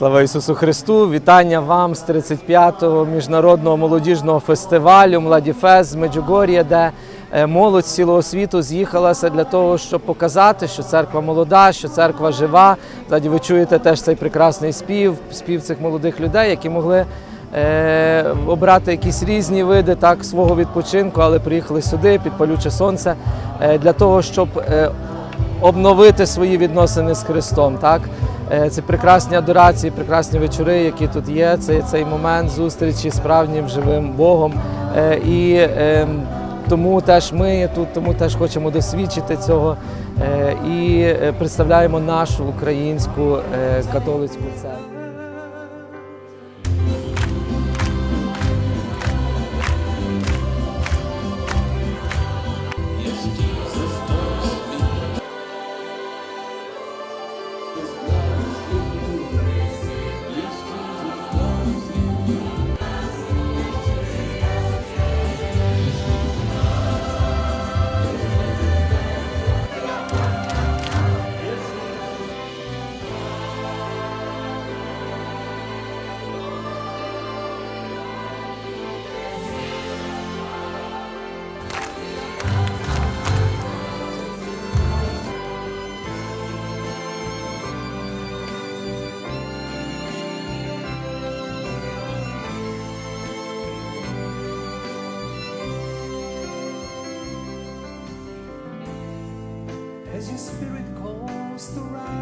Слава Ісусу Христу! Вітання вам з 35-го міжнародного молодіжного фестивалю Младіфест з Меджугор'я, де е, молодь з цілого світу з'їхалася для того, щоб показати, що церква молода, що церква жива. Ззаді ви чуєте теж цей прекрасний спів, спів цих молодих людей, які могли е, обрати якісь різні види так, свого відпочинку, але приїхали сюди під палюче сонце е, для того, щоб обновити свої відносини з Христом. Так? Це прекрасні адорації, прекрасні вечори, які тут є. Це цей момент зустрічі з справжнім живим Богом. Е, І е, тому теж ми тут, тому теж хочемо досвідчити цього е, і е, представляємо нашу українську католицьку церкву. as your spirit calls to rise.